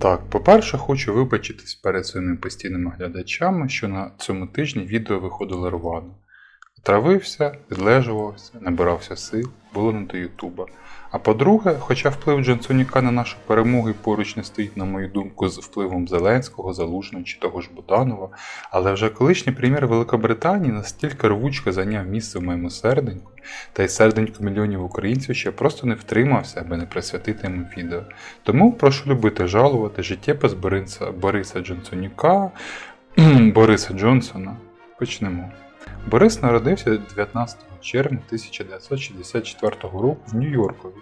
Так, по-перше, хочу вибачитись перед своїми постійними глядачами, що на цьому тижні відео виходило рвано. Травився, відлежувався, набирався сил, було не до Ютуба. А по-друге, хоча вплив Джонсоніка на нашу перемогу поруч не стоїть, на мою думку, з впливом Зеленського, Залужного чи того ж Буданова, але вже колишній прем'єр Великобританії настільки рвучко зайняв місце в моєму серденьку, та й серденьку мільйонів українців, я просто не втримався, аби не присвятити йому відео. Тому прошу любити жалувати життєпис Бориса, Джонсонюка, Бориса Джонсона. Почнемо. Борис народився 19 червня 1964 року в Нью-Йоркові,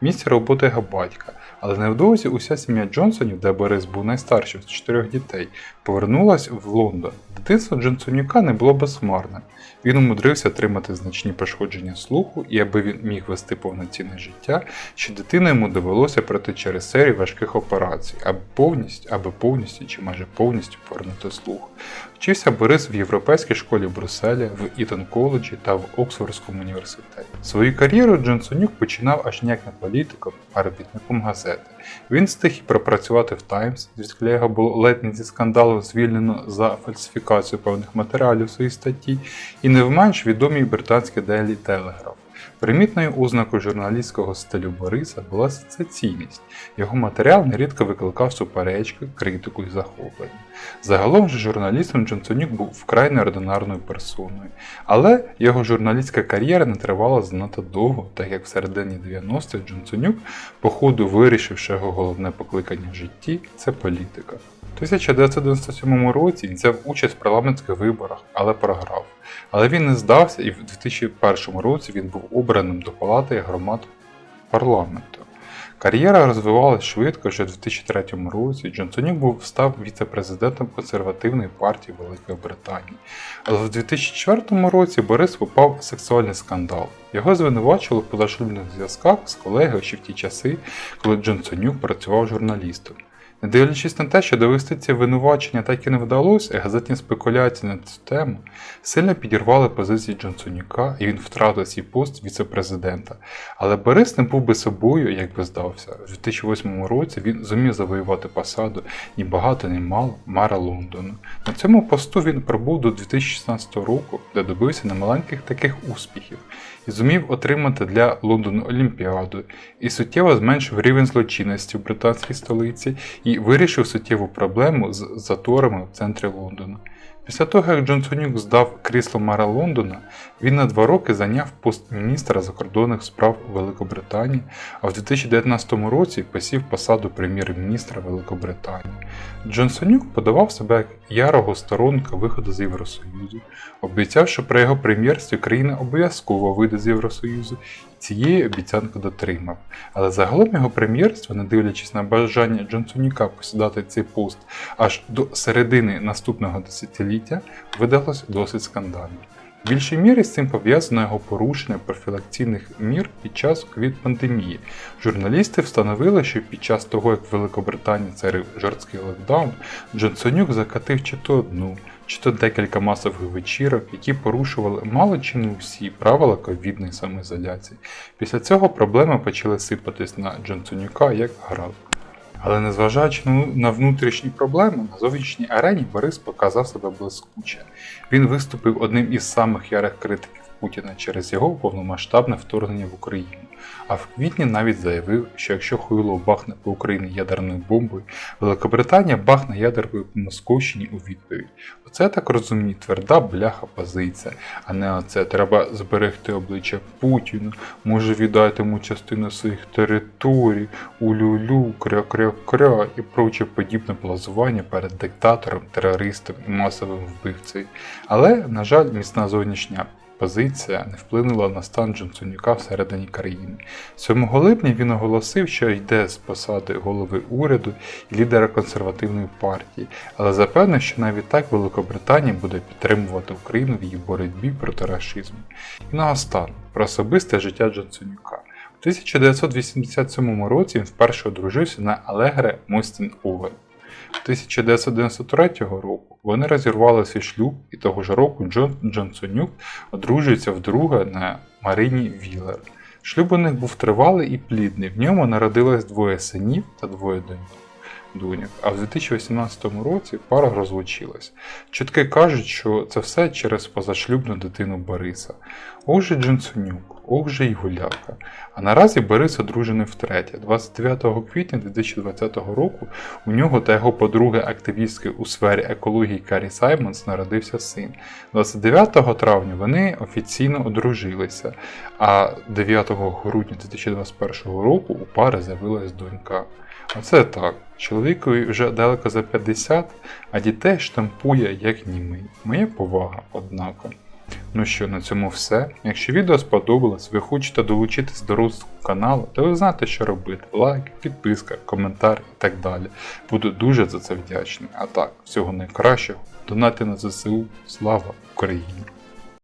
місці роботи його батька, але невдовзі уся сім'я Джонсонів, де Борис був найстаршим з чотирьох дітей, повернулась в Лондон. Дитинство Джонсонюка не було безхмарним. Він умудрився отримати значні пошкодження слуху, і аби він міг вести повноцінне життя, що дитину йому довелося пройти через серію важких операцій, аби повністю, аби повністю чи майже повністю повернути слух. Вчився Борис в європейській школі Брюсселя, в Ітон коледжі та в Оксфордському університеті. Свою кар'єру Джонсонюк починав аж ніяк не політиком, а робітником газети. Він встиг і пропрацювати в Таймс, звідки його було ледь не зі скандалу звільнено за фальсифікацію певних матеріалів своїй статті, і не в менш відомій британській Daily Telegraph. Примітною ознакою журналістського стилю Бориса була сенсаційність. Його матеріал нерідко викликав суперечки, критику і захоплення. Загалом же журналістом Джонсонюк був вкрай неординарною персоною, але його журналістська кар'єра не тривала занадто довго, так як в середині 90-х Джонсонюк, по ходу вирішивши його головне покликання в житті це політика. У 1997 році він взяв участь в парламентських виборах, але програв. Але він не здався і в 2001 році він був обраним до палати громад парламенту. Кар'єра розвивалась швидко, вже в 2003 році Джонсонюк був став віце-президентом консервативної партії Великої Британії. Але в 2004 році Борис попав в сексуальний скандал. Його звинувачували в позашлюбних зв'язках з колегою ще в ті часи, коли Джонсонюк працював журналістом. Не дивлячись на те, що довести ці винувачення так і не вдалося, газетні спекуляції на цю тему сильно підірвали позиції Джонсонюка, і він втратив свій пост віце-президента. Але Борис не був би собою, якби здався. У 2008 році він зумів завоювати посаду ні багато, ні мало мера Лондону. На цьому посту він пробув до 2016 року, де добився немаленьких таких успіхів, і зумів отримати для Лондону Олімпіаду, і суттєво зменшив рівень злочинності в британській столиці і вирішив суттєву проблему з заторами в центрі Лондона. Після того, як Джонсонюк здав крісло мера Лондона, він на два роки зайняв пост міністра закордонних справ Великобританії, а в 2019 році посів посаду прем'єр-міністра Великобританії. Джонсонюк подавав себе як ярого сторонника виходу з Євросоюзу, обіцяв, що при його прем'єрстві країна обов'язково вийде з Євросоюзу цієї обіцянки дотримав. Але загалом його прем'єрство, не дивлячись на бажання Джонсонюка посідати цей пост аж до середини наступного десятиліття, видалось досить скандальним. В більшій мірі з цим пов'язано його порушення профілакційних мір під час ковід-пандемії. Журналісти встановили, що під час того, як в Великобританії царив жорсткий локдаун, Джонсонюк закатив чи то одну, чи то декілька масових вечірок, які порушували мало чи не усі правила ковідної самоізоляції. Після цього проблеми почали сипатись на Джонсонюка як град. Але незважаючи на внутрішні проблеми, на зовнішній арені Борис показав себе блискуче. Він виступив одним із самих ярих критиків Путіна через його повномасштабне вторгнення в Україну. А в квітні навіть заявив, що якщо Хуйлов бахне по Україні ядерною бомбою, Великобританія бахне ядеркою по Московщині у відповідь. Оце так розумію, тверда бляха позиція, а не оце треба зберегти обличчя Путіну, може віддати йому частину своїх територій, улюлю, кря-кря-кря і проче подібне плазування перед диктатором, терористом і масовим вбивцею. Але, на жаль, міцна зовнішня позиція не вплинула на стан Джонсонюка всередині країни. 7 липня він оголосив, що йде з посади голови уряду і лідера консервативної партії, але запевнив, що навіть так Великобританія буде підтримувати Україну в її боротьбі проти расизму. І наостанок про особисте життя Джонсонюка. У 1987 році він вперше одружився на Алегре Мостін Овен. 1993 року вони розірвали свій шлюб, і того ж року Джон Джонсонюк одружується вдруге на Марині Вілер. Шлюб у них був тривалий і плідний. В ньому народилось двоє синів та двоє доньок. а в 2018 році пара розлучилась. Чутки кажуть, що це все через позашлюбну дитину Бориса. Ох же Джонсонюк, ох же й гуляка. А наразі Борис одружений втретє. 29 квітня 2020 року у нього та його подруги активістки у сфері екології Карі Саймонс народився син. 29 травня вони офіційно одружилися, а 9 грудня 2021 року у пари з'явилась донька. Оце так. Чоловікові вже далеко за 50, а дітей штампує як німий. Моя повага, однако. Ну що, на цьому все. Якщо відео сподобалось, ви хочете долучитись до розвитку каналу, то ви знаєте, що робити. Лайк, підписка, коментар і так далі. Буду дуже за це вдячний. А так, всього найкращого. Донати на ЗСУ. Слава Україні!